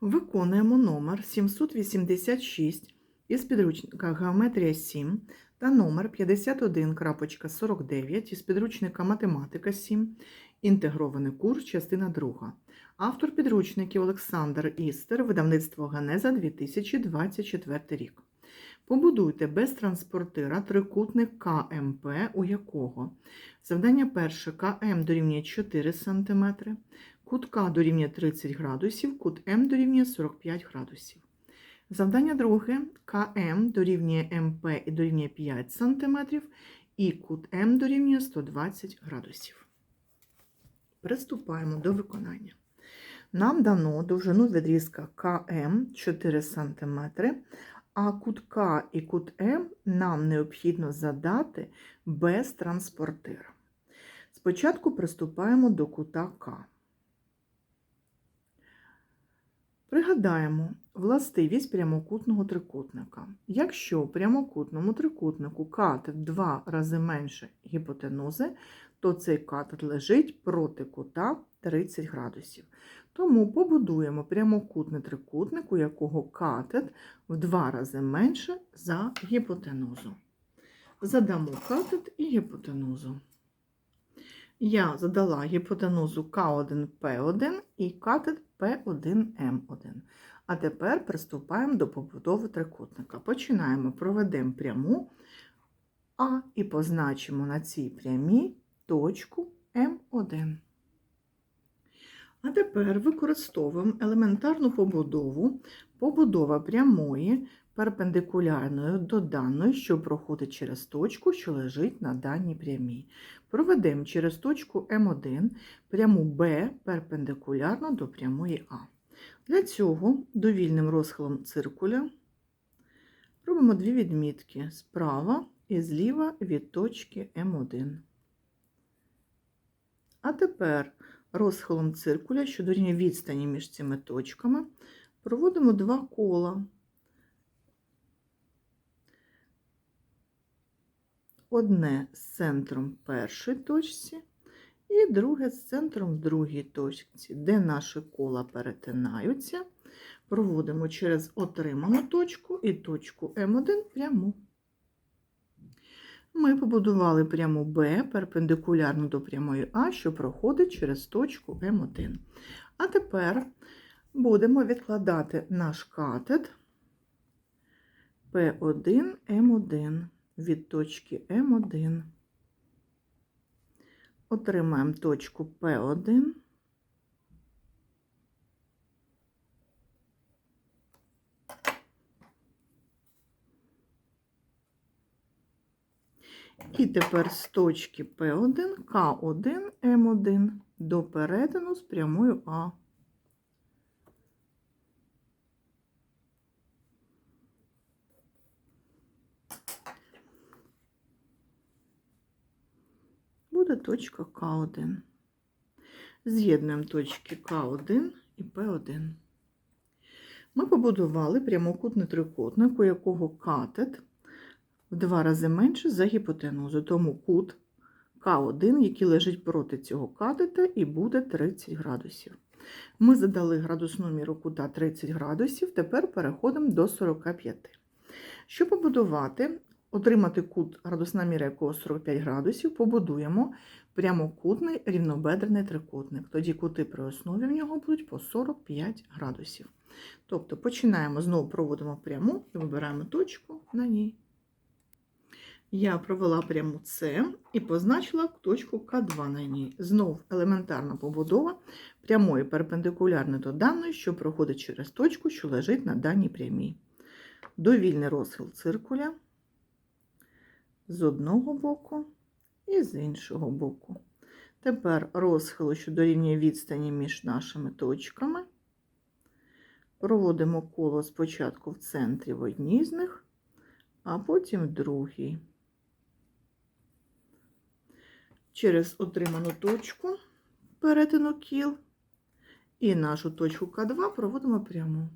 Виконуємо номер 786 із підручника Геометрія 7 та номер 51.49 із підручника Математика 7, інтегрований курс, частина 2. Автор підручників Олександр Істер, видавництво Генеза 2024 рік. Побудуйте без транспортира трикутник КМП, у якого завдання перше КМ дорівнює 4 см, кут К дорівнює 30 градусів, кут М дорівнює 45 градусів. Завдання друге КМ дорівнює МП і дорівнює 5 см, і кут М дорівнює 120 градусів. Приступаємо до виконання. Нам дано довжину відрізка КМ 4 см, а кут К і кут М нам необхідно задати без транспортира. Спочатку приступаємо до кута К. Пригадаємо властивість прямокутного трикутника. Якщо прямокутному трикутнику катет в два рази менше гіпотенузи, то цей катет лежить проти кута 30 градусів. Тому побудуємо прямокутний трикутник, у якого катет в два рази менше за гіпотенузу. Задамо катет і гіпотенузу. Я задала гіпотенузу К1П1 і катет П1М1. А тепер приступаємо до побудови трикутника. Починаємо, проведемо пряму А і позначимо на цій прямій точку М1. А тепер використовуємо елементарну побудову, побудова прямої перпендикулярною до даної, що проходить через точку, що лежить на даній прямій. Проведемо через точку М1 пряму Б перпендикулярно до прямої А. Для цього довільним розхилом циркуля робимо дві відмітки справа і зліва від точки М1. А тепер розхилом циркуля, що дорівнює відстані між цими точками, проводимо два кола. Одне з центром в першій точці і друге з центром в другій точці, де наші кола перетинаються, проводимо через отриману точку і точку М1 пряму. Ми побудували пряму Б перпендикулярно до прямої А, що проходить через точку М1. А тепер будемо відкладати наш катет П1 М1 від точки М1. Отримаємо точку П1. І тепер з точки П1, К1, М1 до перетину з прямою А. Буде точка К1. З'єднуємо точки К1 і П1. Ми побудували прямокутний трикутник, у якого катет в два рази менше за гіпотенузу, тому кут К1, який лежить проти цього катета, і буде 30 градусів. Ми задали градусну міру кута 30 градусів, тепер переходимо до 45. Щоб побудувати, отримати кут, градусна міра якого 45 градусів, побудуємо прямокутний рівнобедрений трикутник. Тоді кути при основі в нього будуть по 45 градусів. Тобто починаємо, знову проводимо пряму і вибираємо точку на ній. Я провела пряму С і позначила точку К2 на ній. Знов елементарна побудова прямої перпендикулярно до даної, що проходить через точку, що лежить на даній прямій. Довільний розхил циркуля з одного боку і з іншого боку. Тепер розхилу, що дорівнює відстані між нашими точками. Проводимо коло спочатку в центрі в одній з них, а потім в другій. Через отриману точку перетину кіл і нашу точку К2 проводимо пряму.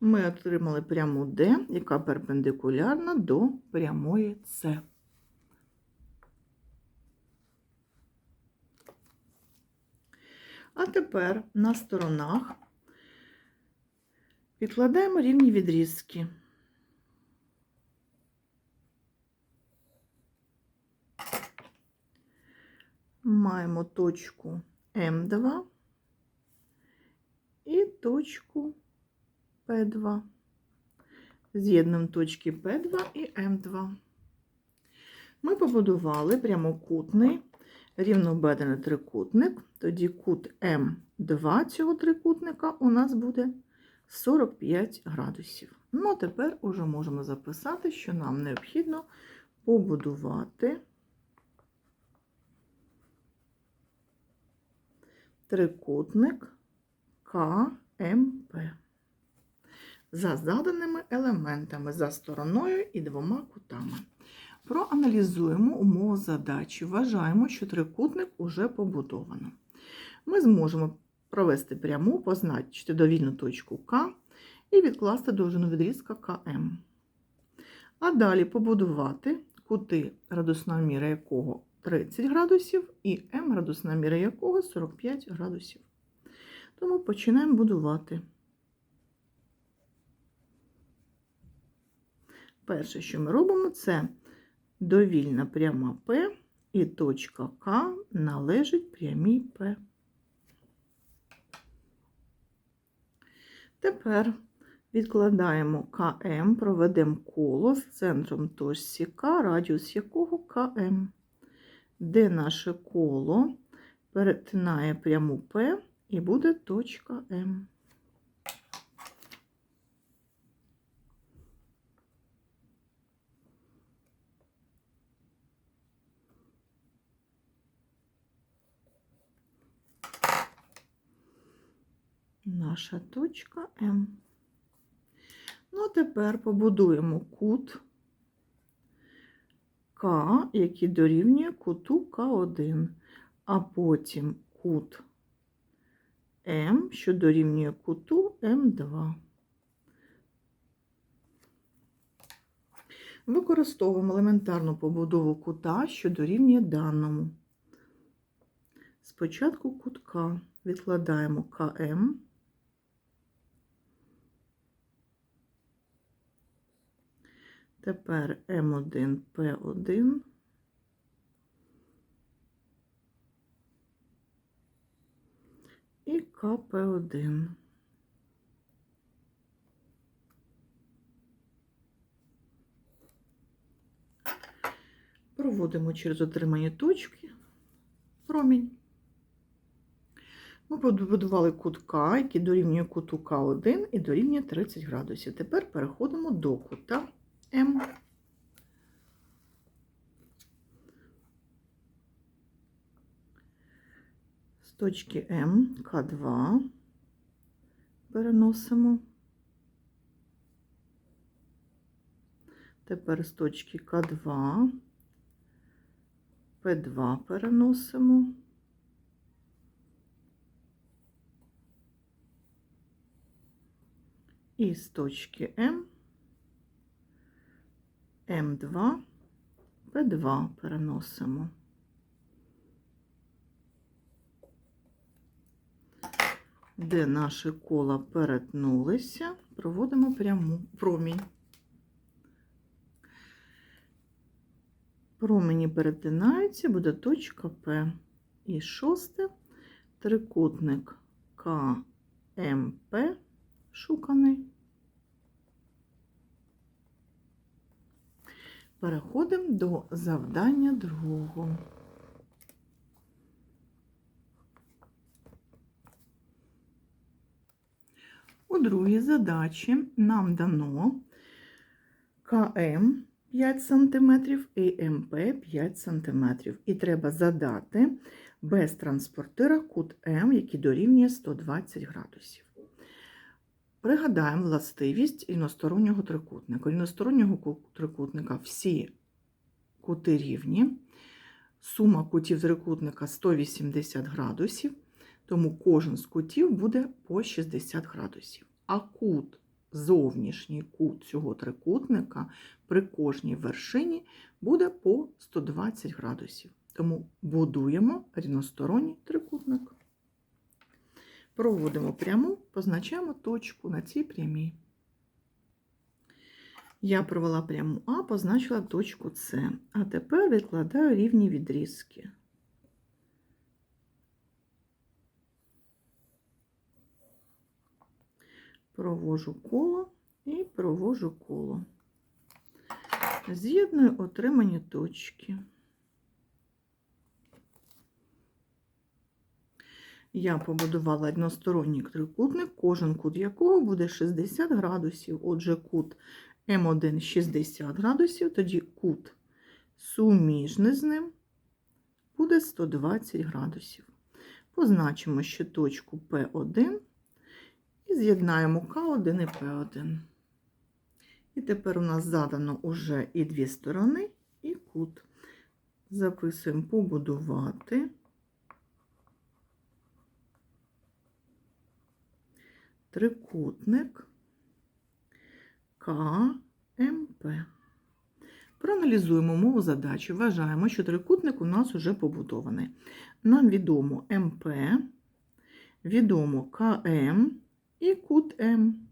Ми отримали пряму D, яка перпендикулярна до прямої С. А тепер на сторонах Підкладаємо рівні відрізки. Маємо точку М2 і точку П2. З'єднуємо точки П2 і М2. Ми побудували прямокутний рівнобедрений трикутник. Тоді кут М2 цього трикутника у нас буде 45 градусів. Ну, а тепер уже можемо записати, що нам необхідно побудувати трикутник КМП за заданими елементами, за стороною і двома кутами. Проаналізуємо умову задачі. Вважаємо, що трикутник уже побудовано. Ми зможемо провести пряму, позначити довільну точку К і відкласти довжину відрізка КМ. А далі побудувати кути, градусна міра якого 30 градусів, і М градусна міра якого 45 градусів. Тому починаємо будувати. Перше, що ми робимо, це довільна пряма П і точка К належить прямій П. Тепер відкладаємо КМ, проведемо коло з центром точці К, радіус якого КМ, де наше коло перетинає пряму П і буде точка М. наша точка М. Ну, тепер побудуємо кут К, який дорівнює куту К1, а потім кут М, що дорівнює куту М2. Використовуємо елементарну побудову кута, що дорівнює даному. Спочатку кут К відкладаємо КМ. Тепер М1, П1. І КП1. Проводимо через отримані точки промінь. Ми побудували кут К, який дорівнює куту К1 і дорівнює 30 градусів. Тепер переходимо до кута М. З точки М К2 переносимо. Тепер з точки К2 П2 переносимо. І з точки М М2, П2 переносимо. Де наші кола перетнулися, проводимо пряму промінь. Промені перетинаються, буде точка П. І шосте трикутник КМП шуканий. Переходимо до завдання другого. У другій задачі нам дано КМ 5 см і МП 5 см. І треба задати без транспортира кут М, який дорівнює 120 градусів. Пригадаємо властивість рівностороннього трикутника. Рівностороннього трикутника всі кути рівні. Сума кутів трикутника 180 градусів, тому кожен з кутів буде по 60 градусів. А кут, зовнішній кут цього трикутника при кожній вершині буде по 120 градусів. Тому будуємо рівносторонній трикутник. Проводимо пряму, позначаємо точку на цій прямій. Я провела пряму А, позначила точку С. А тепер відкладаю рівні відрізки. Провожу коло і провожу коло. З'єдную отримані точки. Я побудувала односторонній трикутник, кожен кут якого буде 60 градусів. Отже, кут М1 60 градусів, тоді кут суміжний з ним буде 120 градусів. Позначимо ще точку P1 і з'єднаємо К1 і П1. І тепер у нас задано уже і дві сторони, і кут. Записуємо побудувати. Трикутник КМП. Проаналізуємо мову задачі. Вважаємо, що трикутник у нас вже побудований. Нам відомо МП, відомо КМ і кут М.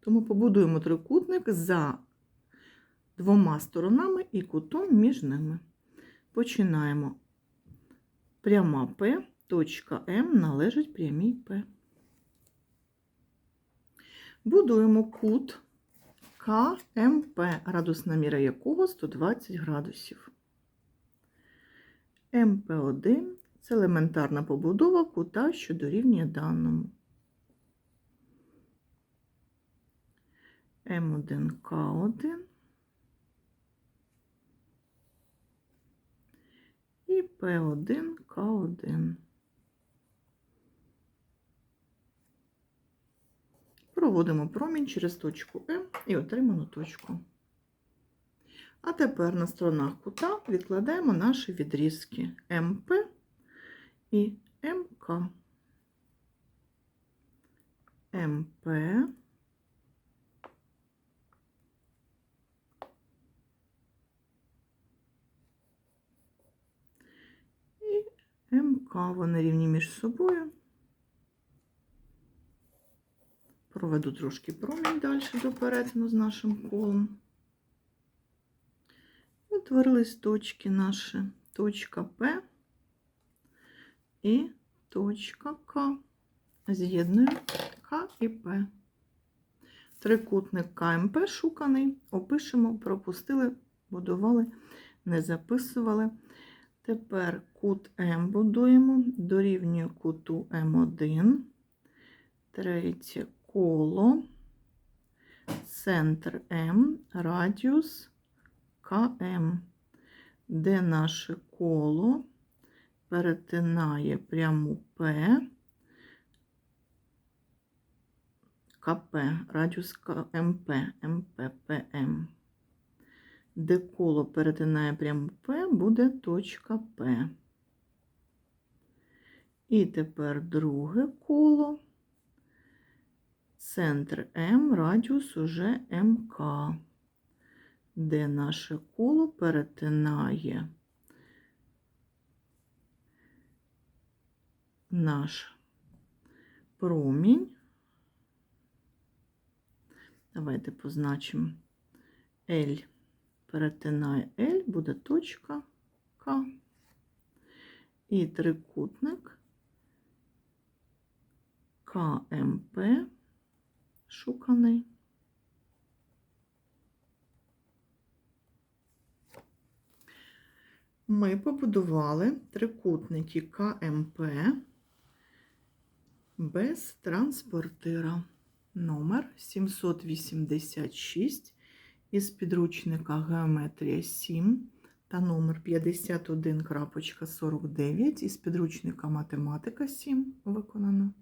Тому побудуємо трикутник за двома сторонами і кутом між ними. Починаємо. Пряма П, точка М належить прямій П. Будуємо кут КМП, градусна міра якого 120 градусів. МП1 це елементарна побудова кута, що дорівнює даному. М1К1 і П1К1. Проводимо промінь через точку М і отриману точку. А тепер на сторонах кута відкладаємо наші відрізки МП і МК. МП і МК. Вони рівні між собою. Проведу трошки промінь далі до перетину з нашим колом. Утворились точки наші. Точка П і точка К. З'єднуємо К і П. Трикутник КМП шуканий. Опишемо, пропустили, будували, не записували. Тепер кут М будуємо, дорівнює куту М1. Третє коло, центр М, радіус КМ, де наше коло перетинає пряму П, КП, радіус МП, МП, ПМ. Де коло перетинає пряму П, буде точка П. І тепер друге коло центр М, радіус уже МК, де наше коло перетинає наш промінь. Давайте позначимо L перетинає L, буде точка К. І трикутник КМП шуканий. Ми побудували трикутники КМП без транспортира номер 786 із підручника Геометрія 7 та номер 51.49 із підручника Математика 7 виконано.